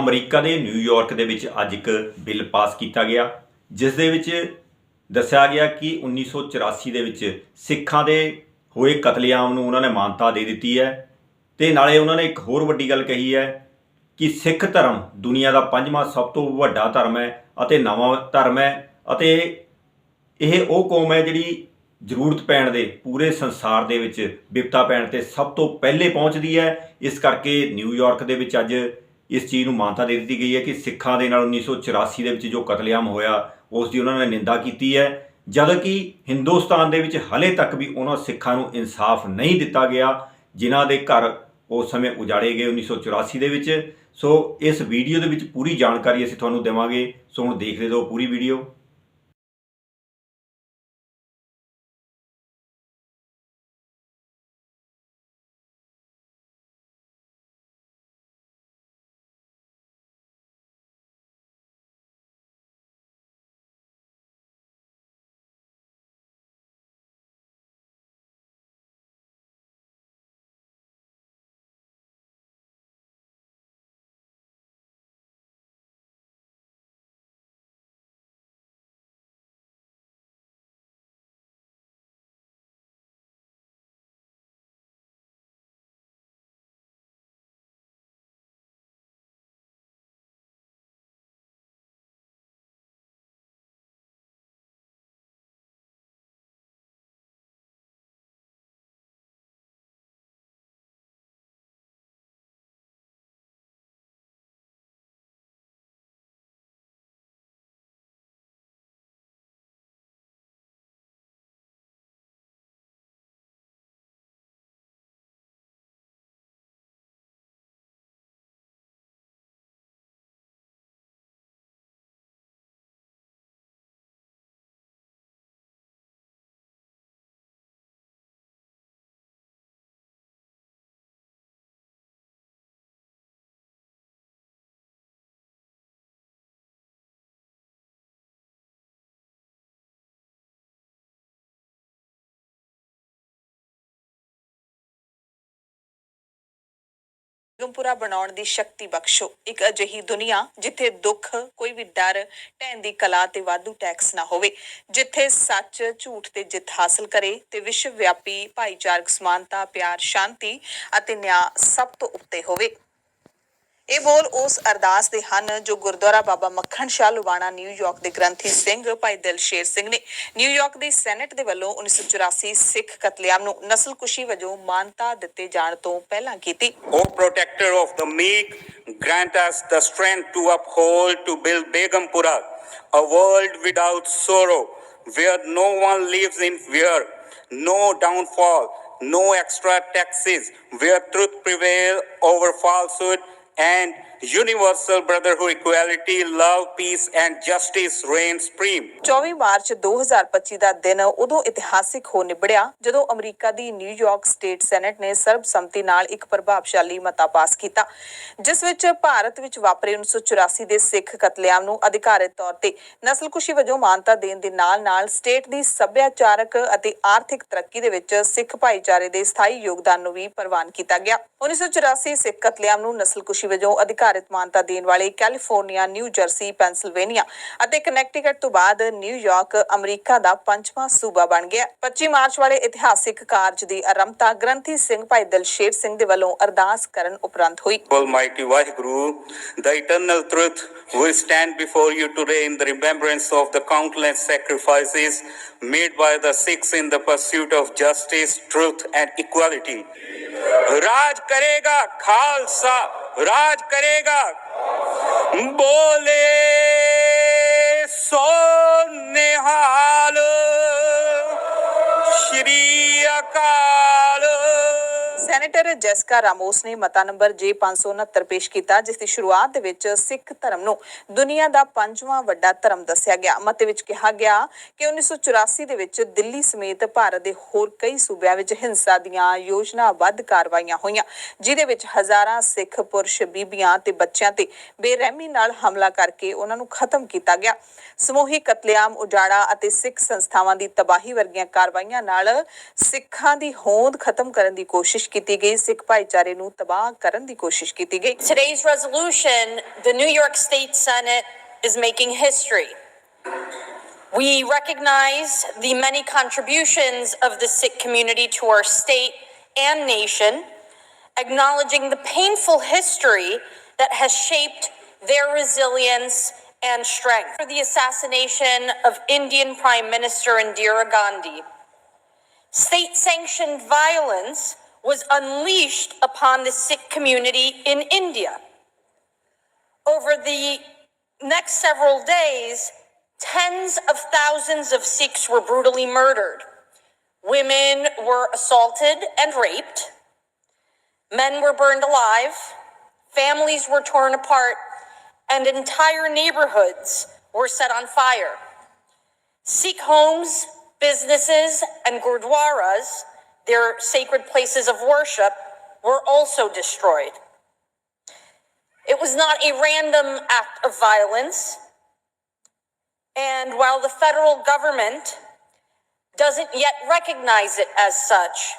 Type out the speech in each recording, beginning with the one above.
America ਦੇ New York ਦੇ ਵਿੱਚ ਅੱਜ ਇੱਕ ਬਿੱਲ ਪਾਸ ਕੀਤਾ ਗਿਆ, ਜਿਸ ਦੇ ਵਿੱਚ ਦੱਸਿਆ ਗਿਆ ਕਿ 1984 ਦੇ ਵਿੱਚ ਸਿੱਖਾਂ ਦੇ ਹੋਏ ਕਤਲੇਆਮ ਨੂੰ ਉਹਨਾਂ ਨੇ ਮਾਨਤਾ ਦੇ ਦਿੱਤੀ ਹੈ ਤੇ ਨਾਲੇ ਉਹਨਾਂ ਨੇ ਇੱਕ ਹੋਰ ਵੱਡੀ ਗੱਲ ਕਹੀ ਹੈ ਕਿ ਸਿੱਖ ਧਰਮ ਦੁਨੀਆ ਦਾ ਪੰਜਵਾਂ ਸਭ ਤੋਂ ਵੱਡਾ ਧਰਮ ਹੈ ਅਤੇ ਨਵਾਂ ਧਰਮ ਹੈ ਅਤੇ ਇਹ ਉਹ ਕੌਮ ਹੈ ਜਿਹੜੀ ਜ਼ਰੂਰਤ ਪੈਣ ਦੇ ਪੂਰੇ ਸੰਸਾਰ ਦੇ ਵਿੱਚ ਵਿਪਤਾ ਪੈਣ ਤੇ ਸਭ ਤੋਂ ਪਹਿਲੇ ਪਹੁੰਚਦੀ ਹੈ। ਇਸ ਕਰਕੇ ਨਿਊਯਾਰਕ ਦੇ ਵਿੱਚ ਅੱਜ ਇਸ ਚੀਜ਼ ਨੂੰ ਮਾਨਤਾ ਦੇ ਦਿੱਤੀ ਗਈ ਹੈ ਕਿ ਸਿੱਖਾਂ ਦੇ ਨਾਲ 1984 ਦੇ ਵਿੱਚ ਜੋ ਕਤਲੇਆਮ ਹੋਇਆ, ਉਸ ਦੀ ਉਹਨਾਂ ਨੇ ਨਿੰਦਾ ਕੀਤੀ ਹੈ ਜਦ ਕਿ ਹਿੰਦੁਸਤਾਨ ਦੇ ਵਿੱਚ ਹਲੇ ਤੱਕ ਵੀ ਉਹਨਾਂ ਸਿੱਖਾਂ ਨੂੰ ਇਨਸਾਫ ਨਹੀਂ ਦਿੱਤਾ ਗਿਆ, ਜਿਨ੍ਹਾਂ ਦੇ ਘਰ ਉਸ ਸਮੇਂ ਉਜਾੜੇ ਗਏ 1984 ਦੇ ਵਿੱਚ। ਸੋ ਇਸ ਵੀਡੀਓ ਦੇ ਵਿੱਚ ਪੂਰੀ ਜਾਣਕਾਰੀ ਅਸੀਂ ਤੁਹਾਨੂੰ ਦੇਵਾਂਗੇ। ਸੋ ਹੁਣ ਦੇਖਦੇ ਰਹੋ ਪੂਰੀ ਵੀਡੀਓ। ਬੇਗਮਪੁਰਾ ਬਣਾਉਣ ਦੀ ਸ਼ਕਤੀ ਬਖਸ਼ੋ। ਇੱਕ ਅਜਿਹੀ ਦੁਨੀਆ ਜਿੱਥੇ ਦੁੱਖ, ਕੋਈ ਵੀ ਡਰ ਢਹਿਣ ਦੀ ਕਲਾ ਤੇ ਵਾਧੂ ਟੈਕਸ ਨਾ ਹੋਵੇ, ਜਿੱਥੇ ਸੱਚ, ਝੂਠ ਤੇ ਜਿੱਤ ਹਾਸਲ ਕਰੇ ਤੇ ਵਿਸ਼ਵ ਵਿਆਪੀ ਭਾਈਚਾਰਕ ਸਮਾਨਤਾ, ਪਿਆਰ, ਸ਼ਾਂਤੀ ਅਤੇ ਨਿਆਂ ਸਭ ਤੋਂ ਉੱਤੇ ਹੋਵੇ। ਇਹ ਬੋਲ ਉਸ ਅਰਦਾਸ ਦੇ ਹਨ ਜੋ ਗੁਰਦੁਆਰਾ ਬਾਬਾ ਮੱਖਣ ਸ਼ਾਹ ਲੁਬਾਣਾ ਨਿਊਯਾਰਕ ਦੇ ਗ੍ਰੰਥੀ ਸਿੰਘ ਭਾਈ ਦਿਲਸ਼ੇਰ ਸਿੰਘ ਨੇ ਨਿਊਯਾਰਕ ਦੀ ਸੈਨੇਟ ਦੇ ਵੱਲੋਂ 1984 ਸਿੱਖ ਕਤਲੇਆਮ ਨੂੰ ਨਸਲਕੁਸ਼ੀ ਵਜੋਂ ਮਾਨਤਾ ਦਿੱਤੇ ਜਾਣ ਤੋਂ ਪਹਿਲਾਂ ਕੀਤੀ O protector of the meek, grant us the strength to uphold, to build Begumpura, a world without sorrow, where no one lives in fear, no downfall, no extra taxes, where truth prevail over falsehood, and universal brotherhood, equality, love, peace, and justice reign supreme. 24 March 2025 ਦਾ ਦਿਨ ਉਦੋਂ ਇਤਿਹਾਸਿਕ ਹੋ ਨਿਬੜਿਆ ਜਦੋਂ America ਦੀ New York state senate ਨੇ ਸਰਬਸੰਮਤੀ ਨਾਲ ਇੱਕ ਪ੍ਰਭਾਵਸ਼ਾਲੀ ਮਤਾ ਪਾਸ ਕੀਤਾ ਜਿਸ ਵਿੱਚ ਭਾਰਤ ਵਿੱਚ ਵਾਪਰੇ 1984 ਦੇ ਸਿੱਖ ਕਤਲੇਆਮ ਨੂੰ ਅਧਿਕਾਰਤ ਤੌਰ ਤੇ ਨਸਲਕੁਸ਼ੀ ਵਜੋਂ ਮਾਨਤਾ ਦੇਣ ਦੇ ਨਾਲ-ਨਾਲ ਸਟੇਟ ਦੀ ਸੱਭਿਆਚਾਰਕ ਅਤੇ ਆਰਥਿਕ ਤਰੱਕੀ ਦੇ ਵਿੱਚ ਸਿੱਖ ਭਾਈਚਾਰੇ ਦੇ ਸਥਾਈ ਯੋਗਦਾਨ ਨੂੰ ਵੀ ਪ੍ਰਵਾਨ ਕੀਤਾ ਗਿਆ 1984 ਸਿੱਖ ਕਤਲੇਆਮ ਨੂੰ ਨਸਲਕੁਸ਼ੀ ਵਜੋਂ ਅਧਿਕਾਰਿਤ ਮਾਨਤਾ ਦੇਣ ਵਾਲੇ ਕੈਲੀਫੋਰਨੀਆ ਨਿਊ ਜਰਸੀ ਪੈਂਸਿਲਵੇਨੀਆ ਅਤੇ ਕਨੈਕਟੀਕਟ ਤੋਂ ਬਾਅਦ ਨਿਊਯਾਰਕ ਅਮਰੀਕਾ ਦਾ ਪੰਜਵਾਂ ਸੂਬਾ ਬਣ ਗਿਆ 25 ਮਾਰਚ ਵਾਲੇ ਇਤਿਹਾਸਿਕ ਕਾਰਜ ਦੀ ਆਰੰਭਤਾ ਗ੍ਰੰਥੀ ਸਿੰਘ ਭਾਈ ਦਲਸ਼ੇਰ ਸਿੰਘ ਦੇ ਵੱਲੋਂ ਅਰਦਾਸ ਕਰਨ ਉਪਰੰਤ ਹੋਈ almighty Waheguru the eternal truth we stand before you today in the remembrance of the countless sacrifices made by the Sikhs in the pursuit of justice, truth, and equality. Raj Karega Khalsa. राज करेगा बोले सो senator ਜੈਸਕਾ ਰਾਮੋਸ ਨੇ ਮਤਾ number J569 ਪੇਸ਼ ਕੀਤਾ, ਜਿਸ ਦੀ ਸ਼ੁਰੂਆਤ ਦੇ ਵਿੱਚ ਸਿੱਖ ਧਰਮ ਨੂੰ ਦੁਨੀਆ ਦਾ ਪੰਜਵਾਂ ਵੱਡਾ ਧਰਮ ਦੱਸਿਆ ਗਿਆ। ਮਤੇ ਵਿੱਚ ਕਿਹਾ ਗਿਆ ਕਿ 1984 ਦੇ ਵਿੱਚ ਦਿੱਲੀ ਸਮੇਤ ਭਾਰਤ ਦੇ ਹੋਰ ਕਈ ਸੂਬਿਆਂ ਵਿੱਚ ਹਿੰਸਾ ਦੀਆਂ ਯੋਜਨਾਬੱਧ ਕਾਰਵਾਈਆਂ ਹੋਈਆਂ ਜਿਦੇ ਵਿੱਚ ਹਜ਼ਾਰਾਂ ਸਿੱਖ ਪੁਰਸ਼ ਬੀਬੀਆਂ ਤੇ ਬੱਚਿਆਂ ਤੇ ਬੇਰਹਿਮੀ ਨਾਲ ਹਮਲਾ ਕਰਕੇ ਉਹਨਾਂ ਨੂੰ ਖਤਮ ਕੀਤਾ ਗਿਆ। ਸਮੂਹਿਕ ਕਤਲੇਆਮ, ਉਜਾੜਾ ਅਤੇ ਸਿੱਖ ਸੰਸਥਾਵਾਂ ਦੀ ਤਬਾਹੀ ਵਰਗੀਆਂ ਕਾਰਵਾਈਆਂ ਨਾਲ ਸਿੱਖਾਂ ਦੀ ਹੋਂਦ ਖਤਮ ਕਰਨ ਦੀ ਕੋਸ਼ਿਸ਼ ਕੀਤੀ ਗਈ ਸਿੱਖ ਭਾਈਚਾਰੇ ਨੂੰ ਤਬਾਹ ਕਰਨ ਦੀ ਕੋਸ਼ਿਸ਼ ਕੀਤੀ ਗਈ Today's resolution, the New York State Senate is making history. We recognize the many contributions of the Sikh community to our state and nation, acknowledging the painful history that has shaped their resilience and strength. For the assassination of Indian Prime Minister Indira Gandhi, state sanctioned violence was unleashed upon the Sikh community in India. Over the next several days, tens of thousands of Sikhs were brutally murdered. Women were assaulted and raped. Men were burned alive. Families were torn apart. And entire neighborhoods were set on fire. Sikh homes, businesses, and gurdwaras, their sacred places of worship, were also destroyed. It was not a random act of violence. And while the federal government doesn't yet recognize it as such,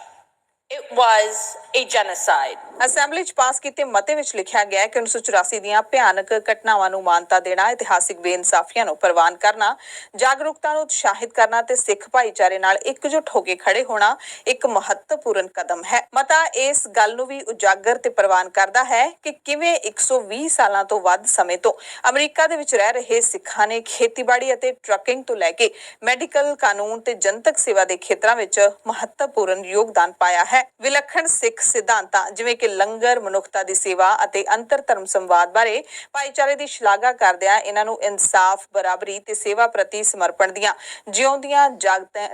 it was a genocide. Assembly 'ਚ pass ਕੀਤੇ ਮਤੇ ਵਿੱਚ ਲਿਖਿਆ ਗਿਆ ਹੈ ਕਿ 1984 ਦੀਆਂ ਭਿਆਨਕ ਘਟਨਾਵਾਂ ਨੂੰ ਮਾਨਤਾ ਦੇਣਾ, ਇਤਿਹਾਸਿਕ ਬੇਇਨਸਾਫੀਆਂ ਨੂੰ ਪ੍ਰਵਾਨ ਕਰਨਾ, ਜਾਗਰੂਕਤਾ ਨੂੰ ਉਤਸ਼ਾਹਿਤ ਕਰਨਾ ਤੇ ਸਿੱਖ ਭਾਈਚਾਰੇ ਨਾਲ ਇਕਜੁੱਟ ਹੋ ਕੇ ਖੜੇ ਹੋਣਾ ਇੱਕ ਮਹੱਤਵਪੂਰਨ ਕਦਮ ਹੈ। ਮਤਾ ਇਸ ਗੱਲ ਨੂੰ ਵੀ ਉਜਾਗਰ ਤੇ ਪ੍ਰਵਾਨ ਕਰਦਾ ਹੈ ਕਿ ਕਿਵੇਂ 120 ਸਾਲਾਂ ਤੋਂ ਵੱਧ ਸਮੇਂ ਤੋਂ ਅਮਰੀਕਾ ਦੇ ਵਿੱਚ ਰਹਿ ਰਹੇ ਸਿੱਖਾਂ ਨੇ ਖੇਤੀਬਾੜੀ ਅਤੇ ਟਰੱਕਿੰਗ ਤੋਂ ਲੈ ਕੇ ਮੈਡੀਕਲ ਕਾਨੂੰਨ ਤੇ ਜਨਤਕ ਸੇਵਾ ਦੇ ਖੇਤਰਾਂ ਵਿੱਚ ਮਹੱਤਵਪੂਰਨ ਯੋਗਦਾਨ ਪਾਇਆ ਹੈ। ਵਿਲੱਖਣ ਸਿੱਖ ਸਿਧਾਂਤਾਂ ਜਿਵੇਂ ਕਿ ਲੰਗਰ, ਮਨੁੱਖਤਾ ਦੀ ਸੇਵਾ ਅਤੇ ਅੰਤਰ ਧਰਮ ਸੰਵਾਦ ਬਾਰੇ ਭਾਈਚਾਰੇ ਦੀ ਸ਼ਲਾਘਾ ਕਰਦਿਆਂ ਇਹਨਾਂ ਨੂੰ ਇਨਸਾਫ, ਬਰਾਬਰੀ ਤੇ ਸੇਵਾ ਪ੍ਰਤੀ ਸਮਰਪਣ ਦੀਆਂ ਜਿਉਂਦੀਆਂ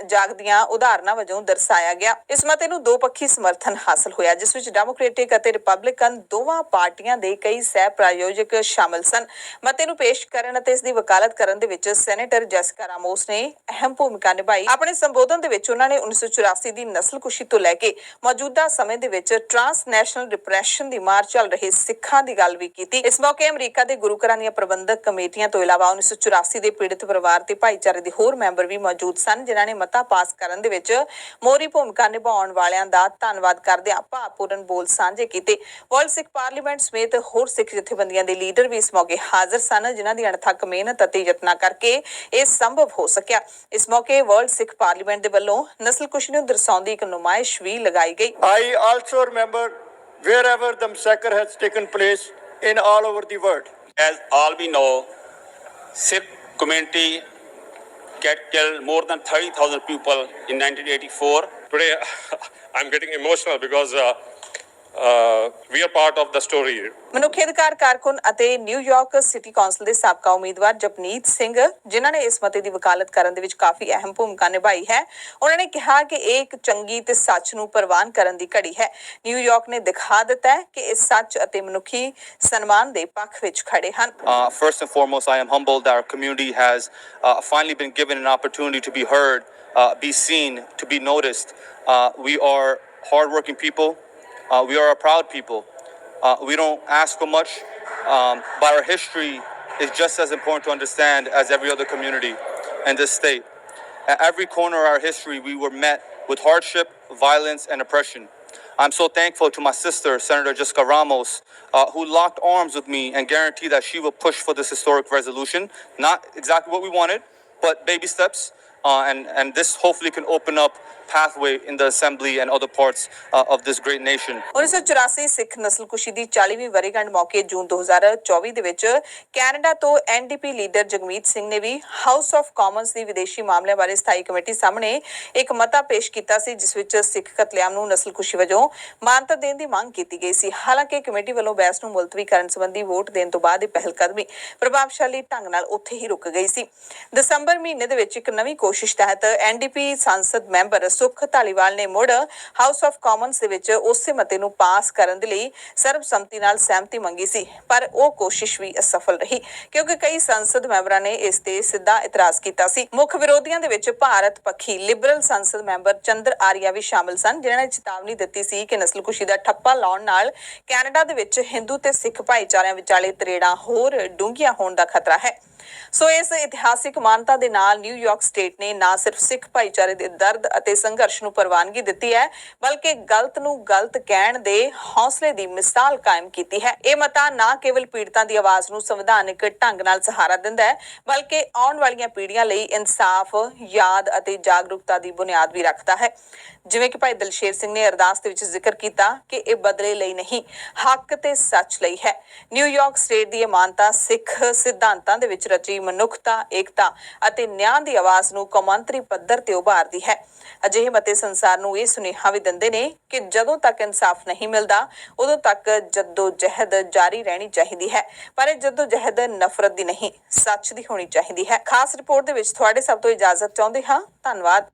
ਜਾਗਦੀਆਂ ਉਦਾਹਰਨਾਂ ਵਜੋਂ ਦਰਸਾਇਆ ਗਿਆ। ਇਸ ਮਤੇ ਨੂੰ ਦੋ ਪੱਖੀ ਸਮਰਥਨ ਹਾਸਲ ਹੋਇਆ, ਜਿਸ ਵਿੱਚ ਡੈਮੋਕ੍ਰੈਟਿਕ ਅਤੇ ਰਿਪਬਲਿਕਨ ਦੋਵਾਂ ਪਾਰਟੀਆਂ ਦੇ ਕਈ ਸਹਿ ਪ੍ਰਾਯੋਜਕ ਸ਼ਾਮਲ ਸਨ। ਮਤੇ ਨੂੰ ਪੇਸ਼ ਕਰਨ ਅਤੇ ਇਸ ਦੀ ਵਕਾਲਤ ਕਰਨ ਦੇ ਵਿੱਚ ਸੈਨੇਟਰ ਜੈਸਿਕਾ ਰਾਮੋਸ ਨੇ ਅਹਿਮ ਭੂਮਿਕਾ ਨਿਭਾਈ। ਆਪਣੇ ਸੰਬੋਧਨ ਦੇ ਵਿੱਚ ਉਹਨਾਂ ਨੇ 1984 ਦੀ ਨਸਲਕੁਸ਼ੀ ਤੋਂ ਲੈ ਕੇ ਮੌਜੂਦਾ ਸਮੇਂ ਦੇ ਵਿੱਚ ਟਰਾਂਸਨੈਸ਼ਨਲ ਡਿਪਰੈਸ਼ਨ ਦੀ ਮਾਰ ਚੱਲ ਰਹੇ ਸਿੱਖਾਂ ਦੀ ਗੱਲ ਵੀ ਕੀਤੀ। ਇਸ ਮੌਕੇ ਅਮਰੀਕਾ ਦੇ ਗੁਰੂ ਘਰਾਂ ਦੀਆਂ ਪ੍ਰਬੰਧਕ ਕਮੇਟੀਆਂ ਤੋਂ ਇਲਾਵਾ 1984 ਦੇ ਪੀੜਤ ਪਰਿਵਾਰ ਤੇ ਭਾਈਚਾਰੇ ਦੇ ਹੋਰ ਮੈਂਬਰ ਵੀ ਮੌਜੂਦ ਸਨ, ਜਿਨ੍ਹਾਂ ਨੇ ਮਤਾ ਪਾਸ ਕਰਨ ਦੇ ਵਿੱਚ ਮੋਹਰੀ ਭੂਮਿਕਾ ਨਿਭਾਉਣ ਵਾਲਿਆਂ ਦਾ ਧੰਨਵਾਦ ਕਰਦਿਆਂ ਭਾਵਪੂਰਨ ਬੋਲ ਸਾਂਝੇ ਕੀਤੇ। ਵਰਲਡ ਸਿੱਖ ਪਾਰਲੀਮੈਂਟ ਸਮੇਤ ਹੋਰ ਸਿੱਖ ਜਥੇਬੰਦੀਆਂ ਦੇ ਲੀਡਰ ਵੀ ਇਸ ਮੌਕੇ ਹਾਜ਼ਰ ਸਨ, ਜਿਨ੍ਹਾਂ ਦੀ ਅਣਥੱਕ ਮਿਹਨਤ ਅਤੇ ਯਤਨਾਂ ਕਰਕੇ ਇਹ ਸੰਭਵ ਹੋ ਸਕਿਆ। ਇਸ ਮੌਕੇ ਵਰਲਡ ਸਿੱਖ ਪਾਰਲੀਮੈਂਟ ਦੇ ਵੱਲੋਂ ਨਸਲਕੁਸ਼ੀ ਨੂੰ ਦਰਸਾਉਂਦੀ ਇੱਕ ਨੁਮਾਇਸ਼ ਵੀ ਲਗਾਈ ਗਈ। I also remember wherever the massacre has taken place in all over the world. As all we know, Sikh community get killed more than 30,000 people in 1984. Today, I'm getting emotional because uh, uh, we are part of the story. ਮਨੁੱਖੀ ਅਧਿਕਾਰ ਕਾਰਕੁਨ ਅਤੇ New York city council ਦੇ ਸਾਬਕਾ ਉਮੀਦਵਾਰ ਜਪਨੀਤ ਸਿੰਘ ਜਿਨ੍ਹਾਂ ਨੇ ਇਸ ਮਤੇ ਦੀ ਵਕਾਲਤ ਕਰਨ ਦੇ ਵਿੱਚ ਕਾਫੀ ਅਹਿਮ ਭੂਮਿਕਾ ਨਿਭਾਈ ਹੈ ਉਹਨਾਂ ਨੇ ਕਿਹਾ ਕਿ ਇਹ ਇੱਕ ਚੰਗੀ ਤੇ ਸੱਚ ਨੂੰ ਪ੍ਰਵਾਨ ਕਰਨ ਦੀ ਘੜੀ ਹੈ ਨਿਊਯਾਰਕ ਨੇ ਦਿਖਾ ਦਿੱਤਾ ਹੈ ਕਿ ਇਹ ਸੱਚ ਅਤੇ ਮਨੁੱਖੀ ਸਨਮਾਨ ਦੇ ਪੱਖ ਵਿੱਚ ਖੜੇ ਹਨ Uh, first and foremost, I am humbled that our community has uh, finally been given an opportunity to be heard, uh, be seen, to be noticed. Uh, we are hardworking people. Uh, we are a proud people. Uh, we don't ask for much, um, but our history is just as important to understand as every other community in this state. At every corner of our history, we were met with hardship, violence, and oppression. I'm so thankful to my sister, Senator Jessica Ramos, uh, who locked arms with me and guaranteed that she will push for this historic resolution. Not exactly what we wanted, but baby steps. Uh, and, and this hopefully can open up pathway in the assembly and other parts uh, of this great nation. 1984 Sikh ਨਸਲਕੁਸ਼ੀ ਦੀ 40ਵੀਂ ਵਰ੍ਹੇਗੰਢ ਮੌਕੇ ਜੂਨ 2024 ਦੇ ਵਿੱਚ Canada ਤੋਂ NDP leader Jagmeet Singh ਨੇ ਵੀ House of Commons ਦੀ ਵਿਦੇਸ਼ੀ ਮਾਮਲਿਆਂ ਬਾਰੇ ਸਥਾਈ ਕਮੇਟੀ ਸਾਹਮਣੇ ਇੱਕ ਮਤਾ ਪੇਸ਼ ਕੀਤਾ ਸੀ ਜਿਸ ਵਿੱਚ ਸਿੱਖ ਕਤਲੇਆਮ ਨੂੰ ਨਸਲਕੁਸ਼ੀ ਵਜੋਂ ਮਾਨਤਾ ਦੇਣ ਦੀ ਮੰਗ ਕੀਤੀ ਗਈ ਸੀ ਹਾਲਾਂਕਿ ਕਮੇਟੀ ਵੱਲੋਂ ਬਹਿਸ ਨੂੰ ਮੁਲਤਵੀ ਕਰਨ ਸੰਬੰਧੀ ਵੋਟ ਦੇਣ ਤੋਂ ਬਾਅਦ ਇਹ ਪਹਿਲਕਦਮੀ ਪ੍ਰਭਾਵਸ਼ਾਲੀ ਢੰਗ ਨਾਲ ਉੱਥੇ ਹੀ ਰੁਕ ਗਈ ਸੀ ਦਸੰਬਰ ਮਹੀਨੇ ਦੇ ਵਿੱਚ ਇੱਕ ਨਵੀਂ ਕੋਸ਼ਿਸ਼ ਤਹਿਤ ਐਨਡੀਪੀ ਸੰਸਦ ਮੈਂਬਰ ਸੁਖ ਧਾਲੀਵਾਲ ਨੇ ਮੁੜ ਹਾਊਸ ਆਫ ਕਾਮਨਸ ਦੇ ਵਿੱਚ ਉਸੇ ਮਤੇ ਨੂੰ ਪਾਸ ਕਰਨ ਦੇ ਲਈ ਸਰਬਸੰਮਤੀ ਨਾਲ ਸਹਿਮਤੀ ਮੰਗੀ ਸੀ, ਪਰ ਉਹ ਕੋਸ਼ਿਸ਼ ਵੀ ਅਸਫਲ ਰਹੀ, ਕਿਉਂਕਿ ਕਈ ਸੰਸਦ ਮੈਂਬਰਾਂ ਨੇ ਇਸ ਤੇ ਸਿੱਧਾ ਇਤਰਾਜ਼ ਕੀਤਾ ਸੀ। ਮੁੱਖ ਵਿਰੋਧੀਆਂ ਦੇ ਵਿੱਚ ਭਾਰਤ ਪੱਖੀ ਲਿਬਰਲ ਸੰਸਦ ਮੈਂਬਰ ਚੰਦਰ ਆਰੀਆ ਵੀ ਸ਼ਾਮਲ ਸਨ, ਜਿਨ੍ਹਾਂ ਨੇ ਚੇਤਾਵਨੀ ਦਿੱਤੀ ਸੀ ਕਿ ਨਸਲਕੁਸ਼ੀ ਦਾ ਠੱਪਾ ਲਾਉਣ ਨਾਲ ਕੈਨੇਡਾ ਦੇ ਵਿੱਚ ਹਿੰਦੂ ਤੇ ਸਿੱਖ ਭਾਈਚਾਰਿਆਂ ਵਿਚਾਲੇ ਤਰੇੜਾਂ ਹੋਰ ਡੂੰਘੀਆਂ ਹੋਣ ਦਾ ਖਤਰਾ ਹੈ। ਸੋ ਇਸ ਇਤਿਹਾਸਿਕ ਮਾਨਤਾ ਦੇ ਨਾਲ ਨਿਊਯਾਰਕ ਸਟੇਟ ਨੇ ਨਾ ਸਿਰਫ ਸਿੱਖ ਭਾਈਚਾਰੇ ਦੇ ਦਰਦ ਅਤੇ ਸੰਘਰਸ਼ ਨੂੰ ਪ੍ਰਵਾਨਗੀ ਦਿੱਤੀ ਹੈ, ਬਲਕਿ ਗਲਤ ਨੂੰ ਗਲਤ ਕਹਿਣ ਦੇ ਹੌਸਲੇ ਦੀ ਮਿਸਾਲ ਕਾਇਮ ਕੀਤੀ ਹੈ। ਇਹ ਮਤਾ ਨਾ ਕੇਵਲ ਪੀੜਤਾਂ ਦੀ ਆਵਾਜ਼ ਨੂੰ ਸੰਵਿਧਾਨਿਕ ਢੰਗ ਨਾਲ ਸਹਾਰਾ ਦਿੰਦਾ ਹੈ, ਬਲਕਿ ਆਉਣ ਵਾਲੀਆਂ ਪੀੜ੍ਹੀਆਂ ਲਈ ਇਨਸਾਫ, ਯਾਦ ਅਤੇ ਜਾਗਰੂਕਤਾ ਦੀ ਬੁਨਿਆਦ ਵੀ ਰੱਖਦਾ ਹੈ। ਜਿਵੇਂ ਕਿ ਭਾਈ ਦਲਸ਼ੇਰ ਸਿੰਘ ਨੇ ਅਰਦਾਸ ਦੇ ਵਿੱਚ ਜ਼ਿਕਰ ਕੀਤਾ ਕਿ ਇਹ ਬਦਲੇ ਲਈ ਨਹੀਂ, ਹੱਕ ਤੇ ਸੱਚ ਲਈ ਹੈ। ਨਿਊਯਾਰਕ ਸਟੇਟ ਦੀ ਇਹ ਮਾਨਤਾ ਸਿੱਖ ਸਿਧਾਂਤਾਂ ਦੇ ਵਿੱਚ ਰਚੀ ਮਨੁੱਖਤਾ, ਏਕਤਾ ਅਤੇ ਨਿਆਂ ਦੀ ਆਵਾਜ਼ ਨੂੰ ਕੌਮਾਂਤਰੀ ਪੱਧਰ ਤੇ ਉਭਾਰਦੀ ਹੈ। ਅਜਿਹੇ ਮਤੇ ਸੰਸਾਰ ਨੂੰ ਇਹ ਸੁਨੇਹਾ ਵੀ ਦਿੰਦੇ ਨੇ ਕਿ ਜਦੋਂ ਤੱਕ ਇਨਸਾਫ ਨਹੀਂ ਮਿਲਦਾ, ਉਦੋਂ ਤੱਕ ਜੱਦੋ ਜਹਿਦ ਜਾਰੀ ਰਹਿਣੀ ਚਾਹੀਦੀ ਹੈ। ਪਰ ਇਹ ਜੱਦੋ ਜਹਿਦ ਨਫ਼ਰਤ ਦੀ ਨਹੀਂ, ਸੱਚ ਦੀ ਹੋਣੀ ਚਾਹੀਦੀ ਹੈ। ਖਾਸ ਰਿਪੋਰਟ ਦੇ ਵਿੱਚ ਤੁਹਾਡੇ ਸਭ ਤੋਂ ਇਜਾਜ਼ਤ ਚਾਹੁੰਦੇ ਹਾਂ। ਧੰਨਵਾਦ।